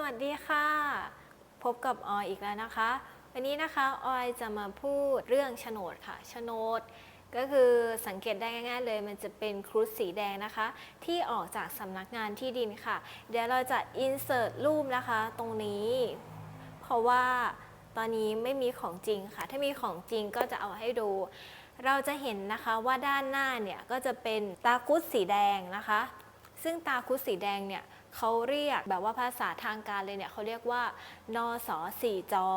สวัสดีค่ะ พบกับออยอีกแล้วนะคะ วันนี้นะคะออยจะมาพูดเรื่องโฉนดค่ะโฉนด ก็คือสังเกตได้ง่ายๆ เลยมันจะเป็นครุฑสีแดงนะคะ ที่ออกจากสำนักงานที่ดินค่ะ เดี๋ยวเราจะ insert รูปนะคะตรงนี้ เพราะว่าตอนนี้ไม่มีของจริงค่ะ ถ้ามีของจริงก็จะเอาให้ดู เราจะเห็นนะคะว่าด้านหน้าเนี่ยก็จะเป็นตาคุดสีแดงนะคะ ซึ่งตาคุดสีแดงเนี่ย เขาเรียกแบบว่าภาษาทางการเลยเนี่ยเขาเรียกว่านอสอสี่จอ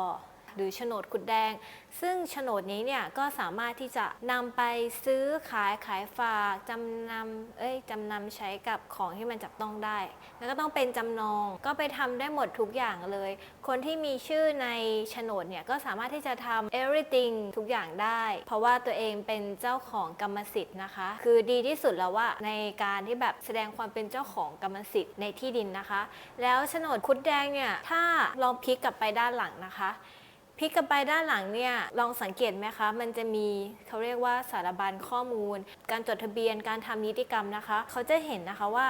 หรือโฉนดขุดแดง ซึ่งโฉนดนี้เนี่ยก็สามารถที่จะนำไปซื้อขายขายฝากจำนำเอ้ยจำนำใช้กับของที่มันจับต้องได้ แล้วก็ต้องเป็นจำนองก็ไปทำได้หมดทุกอย่างเลย คนที่มีชื่อในโฉนดเนี่ยก็สามารถที่จะทำ everything ทุกอย่างได้ เพราะว่าตัวเองเป็นเจ้าของกรรมสิทธิ์นะคะ คือดีที่สุดแล้วว่าในการที่แบบแสดงความเป็นเจ้าของกรรมสิทธิ์ในที่ดินนะคะ แล้วโฉนดคุดแดงเนี่ยถ้าลองพลิกกลับไปด้านหลังนะคะ ลิกกลับไปด้านหลังเนี่ยลองสังเกตไหมคะ มันจะมีเขาเรียกว่าสารบัญข้อมูล การจดทะเบียนการทำนิติกรรมนะคะ เขาจะเห็นนะคะว่า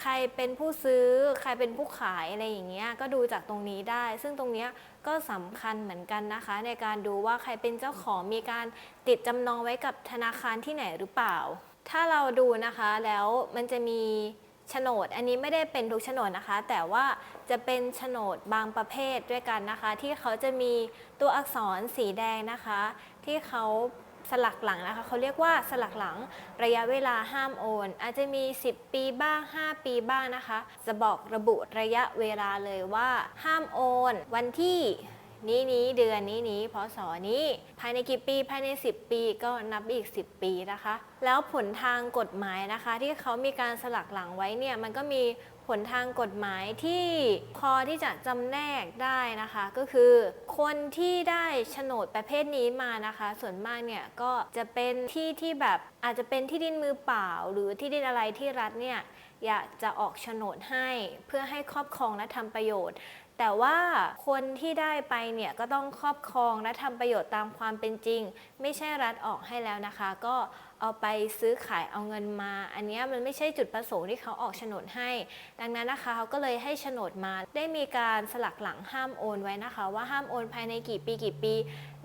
ใครเป็นผู้ซื้อใครเป็นผู้ขายอะไรอย่างเงี้ยก็ดูจากตรงนี้ได้ ซึ่งตรงเนี้ยก็สำคัญเหมือนกันนะคะ ในการดูว่าใครเป็นเจ้าของมีการติดจำนองไว้กับธนาคารที่ไหนหรือเปล่า ถ้าเราดูนะคะแล้วมันจะมี โฉนดอันนี้ไม่ได้เป็นทุกโฉนดนะคะ แต่ว่าจะเป็นโฉนดบางประเภทด้วยกันนะคะ ที่เขาจะมีตัวอักษรสีแดงนะคะ ที่เขาสลักหลังนะคะเขาเรียกว่าสลักหลังระยะเวลาห้ามโอน อาจจะมี 10 ปีบ้าง 5 ปีบ้างนะคะ จะบอกระบุระยะเวลาเลยว่าห้ามโอน วันที่ นี้นี้เดือนนี้นี้พศนี้ ภายในกี่ปีภายใน 10 ปีก็นับอีก 10 ปีนะคะ แล้วผลทางกฎหมายนะคะ ที่เขามีการสลักหลังไว้เนี่ยมันก็มีผลทางกฎหมายที่พอที่จะจำแนกได้นะคะ ก็คือ คนที่ได้โฉนดประเภทนี้มานะคะ ส่วนมากเนี่ยก็จะเป็นที่ที่แบบอาจจะเป็นที่ดินมือเปล่า หรือที่ดินอะไรที่รัฐเนี่ยอยากจะออกโฉนดให้เพื่อให้ครอบครองและทำประโยชน์ แต่ว่าคนที่ได้ไปเนี่ยก็ต้องครอบครองและทำประโยชน์ตามความเป็นจริง ไม่ใช่รัฐออกให้แล้วนะคะ ก็เอาไปซื้อขายเอาเงินมา อันนี้มันไม่ใช่จุดประสงค์ที่เขาออกโฉนดให้ ดังนั้นนะคะเขาก็เลยให้โฉนดมา ได้มีการสลักหลังห้ามโอนไว้นะคะ ว่าห้ามโอนภายในกี่ปีกี่ปี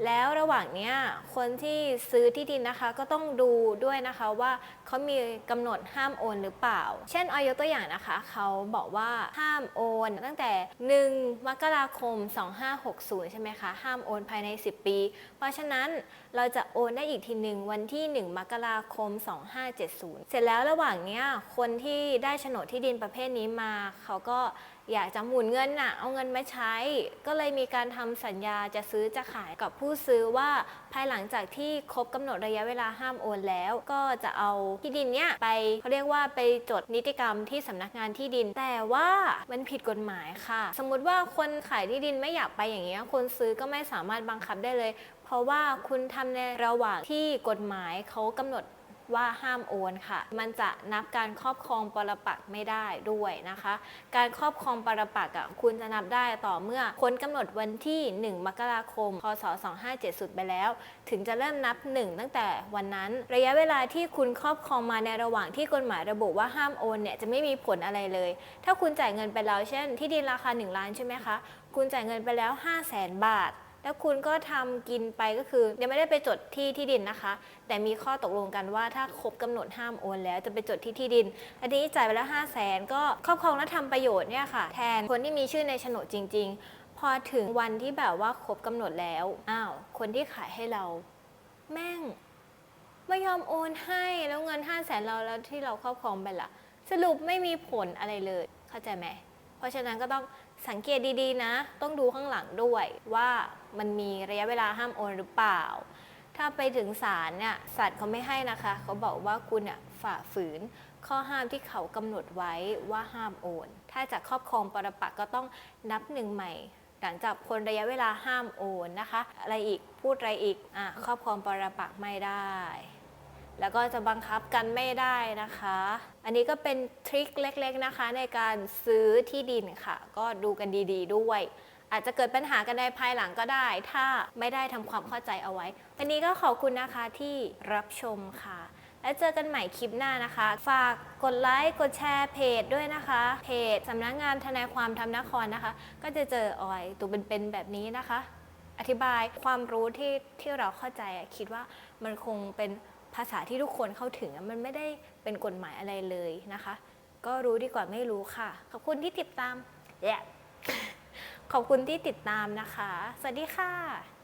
แล้วระหว่างเนี้ยคนที่ซื้อที่ดินนะคะก็ต้องดูด้วยนะคะว่าเขามีกำหนดห้ามโอนหรือเปล่า เช่นออยยกตัวอย่างนะคะเขาบอกว่าห้ามโอน ตั้งแต่ 1 มกราคม 2560 ใช่ไหมคะ ห้ามโอนภายใน 10 ปี เพราะฉะนั้นเราจะโอนได้อีกทีหนึ่งวันที่ 1 มกราราคม 2570 เสร็จแล้วระหว่างเนี้ยคนที่ได้โฉนดที่ดินประเภทนี้มาเขาก็ อยากจะหมุนเงินน่ะ เอาเงินมาใช้ ก็เลยมีการทำสัญญาจะซื้อจะขายกับผู้ซื้อว่าภายหลังจากที่ครบกำหนดระยะเวลาห้ามโอนแล้ว ก็จะเอาที่ดินเนี้ยไปเขาเรียกว่าไปจดนิติกรรมที่สำนักงานที่ดิน แต่ว่ามันผิดกฎหมายค่ะ สมมุติว่าคนขายที่ดินไม่อยากไปอย่างเงี้ยคนซื้อก็ไม่สามารถบังคับได้เลย เพราะว่าคุณทำในระหว่างที่กฎหมายเขากำหนด ว่าห้ามโอนค่ะ มันจะนับการครอบครองปรปักษ์ไม่ได้ด้วยนะคะ การครอบครองปรปักษ์อะคุณจะนับได้ต่อเมื่อพ้นกำหนดวันที่ 1 มกราคม พศ 2570 ไปแล้ว ถึงจะเริ่มนับ 1 ตั้งแต่วันนั้น ระยะเวลาที่คุณครอบครองมาในระหว่างที่กฎหมายระบุว่าห้ามโอนเนี่ยจะไม่มีผลอะไรเลย ถ้าคุณจ่ายเงินไปแล้วเช่น ที่ดินราคา 1 ล้านใช่ไหมคะ คุณจ่ายเงินไปแล้ว 5 0 0แสนบาท แล้วคุณก็ทำกินไปก็คือยังไม่ได้ไปจดที่ที่ดินนะคะ แต่มีข้อตกลงกันว่าถ้าครบกำหนดห้ามโอนแล้วจะไปจดที่ที่ดิน อันนี้จ่ายไปแล้ว5 0 0แสนก็ครอบครองและทำประโยชน์เนี่ยค่ะ แทนคนที่มีชื่อในโฉนดจริง ๆ พอถึงวันที่แบบว่าครบกำหนดแล้วอ้าวคนที่ขายให้เรา แม่งไม่ยอมโอนให้แล้วเงิน5 0 0แสนเราแล้วที่เราครอบครองไปล่ะ สรุปไม่มีผลอะไรเลย เข้าใจไหมเพราะฉะนั้นก็ต้อง สังเกตดีๆนะ ต้องดูข้างหลังด้วยว่ามันมีระยะเวลาห้ามโอนหรือเปล่า ถ้าไปถึงศาลเนี่ยศาลเขาไม่ให้นะคะ เขาบอกว่าคุณเนี่ยฝ่าฝืน ข้อห้ามที่เขากำหนดไว้ว่าห้ามโอน ถ้าจะครอบครองปรปักก็ต้องนับหนึ่งใหม่ หลังจากพ้นระยะเวลาห้ามโอนนะคะ อะไรอีกพูดอะไรอีกอะครอบครองปรปักไม่ได้ แล้วก็จะบังคับกันไม่ได้นะคะ อันนี้ก็เป็นทริคเล็กๆนะคะในการซื้อที่ดินค่ะ ก็ดูกันดีๆด้วย อาจจะเกิดปัญหากันในภายหลังก็ได้ ถ้าไม่ได้ทำความเข้าใจเอาไว้ วันนี้ก็ขอบคุณนะคะที่รับชมค่ะ แล้วเจอกันใหม่คลิปหน้านะคะ ฝากกดไลค์กดแชร์เพจด้วยนะคะ เพจสำนักงานทนายความทำนครนะคะ ก็จะเจอออยตัวเป็นๆแบบนี้นะคะ อธิบายความรู้ที่ที่เราเข้าใจคิดว่ามันคงเป็น ภาษาที่ทุกคนเข้าถึงมันไม่ได้เป็นกฎหมายอะไรเลยนะคะ ก็รู้ดีกว่าไม่รู้ค่ะ ขอบคุณที่ติดตามแย่ขอบคุณที่ติดตามนะคะ สวัสดีค่ะ